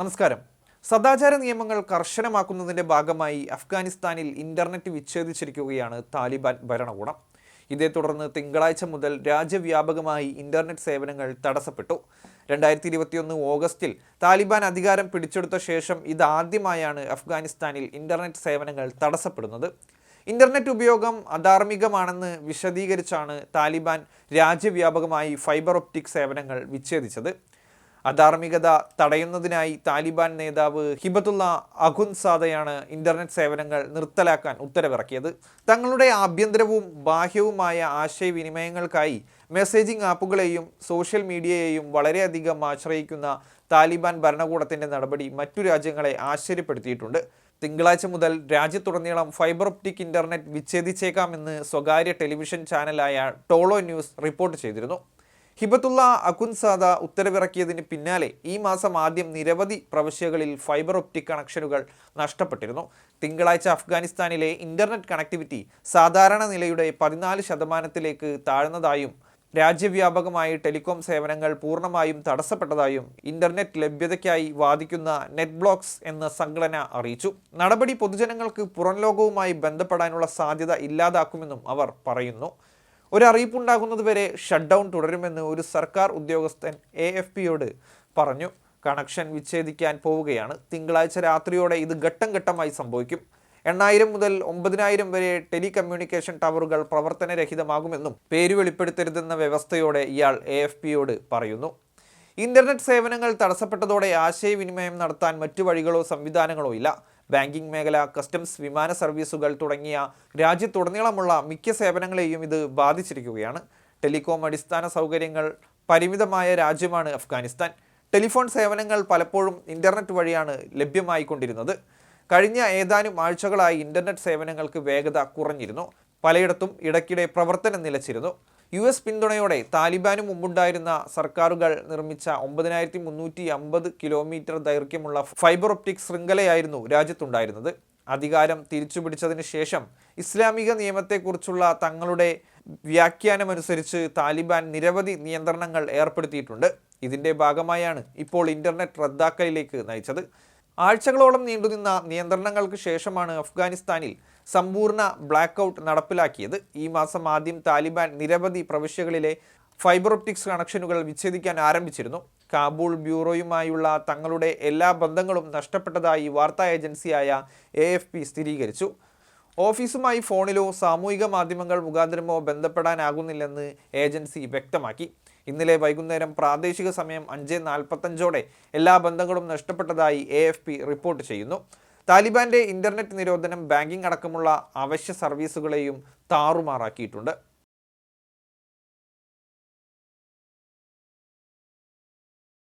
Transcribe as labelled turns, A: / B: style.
A: നമസ്കാരം. സദാചാര നിയമങ്ങൾ കർശനമാക്കുന്നതിന്റെ ഭാഗമായി അഫ്ഗാനിസ്ഥാനിൽ ഇന്റർനെറ്റ് വിച്ഛേദിച്ചിരിക്കുകയാണ് താലിബാൻ ഭരണകൂടം. ഇതേ തുടർന്ന് തിങ്കളാഴ്ച മുതൽ രാജ്യവ്യാപകമായി ഇന്റർനെറ്റ് സേവനങ്ങൾ തടസ്സപ്പെട്ടു. രണ്ടായിരത്തി ഇരുപത്തിയൊന്ന് ഓഗസ്റ്റിൽ താലിബാൻ അധികാരം പിടിച്ചെടുത്ത ശേഷം ഇതാദ്യമായാണ് അഫ്ഗാനിസ്ഥാനിൽ ഇന്റർനെറ്റ് സേവനങ്ങൾ തടസ്സപ്പെടുന്നത്. ഇന്റർനെറ്റ് ഉപയോഗം അധാർമികമാണെന്ന് വിശദീകരിച്ചാണ് താലിബാൻ രാജ്യവ്യാപകമായി ഫൈബർ ഒപ്റ്റിക് സേവനങ്ങൾ വിച്ഛേദിച്ചത്. അധാർമികത തടയുന്നതിനായി താലിബാൻ നേതാവ് ഹിബത്തുള്ള അഖുൻസാദയാണ് ഇന്റർനെറ്റ് സേവനങ്ങൾ നിർത്തലാക്കാൻ ഉത്തരവിറക്കിയത്. തങ്ങളുടെ ആഭ്യന്തരവും ബാഹ്യവുമായ ആശയവിനിമയങ്ങൾക്കായി മെസ്സേജിംഗ് ആപ്പുകളെയും സോഷ്യൽ മീഡിയയെയും വളരെയധികം ആശ്രയിക്കുന്ന താലിബാൻ ഭരണകൂടത്തിന്റെ നടപടി മറ്റു രാജ്യങ്ങളെ ആശ്ചര്യപ്പെടുത്തിയിട്ടുണ്ട്. തിങ്കളാഴ്ച മുതൽ രാജ്യത്തുടനീളം ഫൈബർ ഒപ്റ്റിക് ഇന്റർനെറ്റ് വിച്ഛേദിച്ചേക്കാമെന്ന് സ്വകാര്യ ടെലിവിഷൻ ചാനലായ ടോളോ ന്യൂസ് റിപ്പോർട്ട് ചെയ്തിരുന്നു. ഹിബത്തുള്ള അകുൻസാദ ഉത്തരവിറക്കിയതിന് പിന്നാലെ ഈ മാസം ആദ്യം നിരവധി പ്രവിശ്യകളിൽ ഫൈബർ ഒപ്റ്റിക് കണക്ഷനുകൾ നഷ്ടപ്പെട്ടിരുന്നു. തിങ്കളാഴ്ച അഫ്ഗാനിസ്ഥാനിലെ ഇന്റർനെറ്റ് കണക്ടിവിറ്റി സാധാരണ നിലയുടെ പതിനാല് ശതമാനത്തിലേക്ക് താഴ്ന്നതായും രാജ്യവ്യാപകമായി ടെലികോം സേവനങ്ങൾ പൂർണമായും തടസ്സപ്പെട്ടതായും ഇന്റർനെറ്റ് ലഭ്യതയ്ക്കായി വാദിക്കുന്ന നെറ്റ് ബ്ലോക്സ് എന്ന സംഘടന അറിയിച്ചു. നടപടി പൊതുജനങ്ങൾക്ക് പുറം ലോകവുമായി ബന്ധപ്പെടാനുള്ള സാധ്യത ഇല്ലാതാക്കുമെന്നും അവർ പറയുന്നു. ഒരു അറിയിപ്പുണ്ടാകുന്നതുവരെ ഷട്ട് ഡൗൺ തുടരുമെന്ന് ഒരു സർക്കാർ ഉദ്യോഗസ്ഥൻ എ എഫ് പിയോട് പറഞ്ഞു. കണക്ഷൻ വിച്ഛേദിക്കാൻ പോവുകയാണ്. തിങ്കളാഴ്ച രാത്രിയോടെ ഇത് ഘട്ടം ഘട്ടമായി സംഭവിക്കും. എണ്ണായിരം മുതൽ ഒമ്പതിനായിരം വരെ ടെലികമ്മ്യൂണിക്കേഷൻ ടവറുകൾ പ്രവർത്തനരഹിതമാകുമെന്നും പേര് വെളിപ്പെടുത്തരുതെന്ന വ്യവസ്ഥയോടെ ഇയാൾ എ എഫ് പിയോട് പറയുന്നു. ഇന്റർനെറ്റ് സേവനങ്ങൾ തടസ്സപ്പെട്ടതോടെ ആശയവിനിമയം നടത്താൻ മറ്റു വഴികളോ സംവിധാനങ്ങളോ ഇല്ല. ബാങ്കിംഗ് മേഖല കസ്റ്റംസ് വിമാന സർവീസുകൾ തുടങ്ങിയ രാജ്യത്തുടനീളമുള്ള മിക്ക സേവനങ്ങളെയും ഇത് ബാധിച്ചിരിക്കുകയാണ്. ടെലികോം അടിസ്ഥാന സൗകര്യങ്ങൾ പരിമിതമായ രാജ്യമാണ് അഫ്ഗാനിസ്ഥാൻ. ടെലിഫോൺ സേവനങ്ങൾ പലപ്പോഴും ഇന്റർനെറ്റ് വഴിയാണ് ലഭ്യമായിക്കൊണ്ടിരുന്നത്. കഴിഞ്ഞ ഏതാനും ആഴ്ചകളായി ഇന്റർനെറ്റ് സേവനങ്ങൾക്ക് വേഗത കുറഞ്ഞിരുന്നു. പലയിടത്തും ഇടയ്ക്കിടെ പ്രവർത്തനം നിലച്ചിരുന്നു. യു എസ് പിന്തുണയോടെ താലിബാനു മുമ്പുണ്ടായിരുന്ന സർക്കാരുകൾ നിർമ്മിച്ച ഒമ്പതിനായിരത്തി മുന്നൂറ്റി അമ്പത് കിലോമീറ്റർ ദൈർഘ്യമുള്ള ഫൈബർ ഒപ്റ്റിക് ശൃംഖലയായിരുന്നു രാജ്യത്തുണ്ടായിരുന്നത്. അധികാരം തിരിച്ചുപിടിച്ചതിന് ശേഷം ഇസ്ലാമിക നിയമത്തെക്കുറിച്ചുള്ള തങ്ങളുടെ വ്യാഖ്യാനമനുസരിച്ച് താലിബാൻ നിരവധി നിയന്ത്രണങ്ങൾ ഏർപ്പെടുത്തിയിട്ടുണ്ട്. ഇതിന്റെ ഭാഗമായാണ് ഇപ്പോൾ ഇന്റർനെറ്റ് റദ്ദാക്കലിലേക്ക് നയിച്ചത്. ആഴ്ചകളോളം നീണ്ടുനിന്ന നിയന്ത്രണങ്ങൾക്ക് ശേഷമാണ് അഫ്ഗാനിസ്ഥാനിൽ സമ്പൂർണ ബ്ലാക്ക് ഔട്ട് നടപ്പിലാക്കിയത്. ഈ മാസം ആദ്യം താലിബാൻ നിരവധി പ്രവിശ്യകളിലെ ഫൈബർ ഒപ്റ്റിക്സ് കണക്ഷനുകൾ വിച്ഛേദിക്കാൻ ആരംഭിച്ചിരുന്നു. കാബൂൾ ബ്യൂറോയുമായുള്ള തങ്ങളുടെ എല്ലാ ബന്ധങ്ങളും നഷ്ടപ്പെട്ടതായി വാർത്താ ഏജൻസിയായ എ സ്ഥിരീകരിച്ചു. ഓഫീസുമായി ഫോണിലോ സാമൂഹിക മാധ്യമങ്ങൾ മുഖാന്തരമോ ബന്ധപ്പെടാനാകുന്നില്ലെന്ന് ഏജൻസി വ്യക്തമാക്കി. ഇന്നലെ വൈകുന്നേരം പ്രാദേശിക സമയം അഞ്ച് നാൽപ്പത്തഞ്ചോടെ എല്ലാ ബന്ധങ്ങളും നഷ്ടപ്പെട്ടതായി എ റിപ്പോർട്ട് ചെയ്യുന്നു. താലിബാന്റെ ഇന്റർനെറ്റ് നിരോധനം ബാങ്കിംഗ് അടക്കമുള്ള അവശ്യ സർവീസുകളെയും താറുമാറാക്കിയിട്ടുണ്ട്.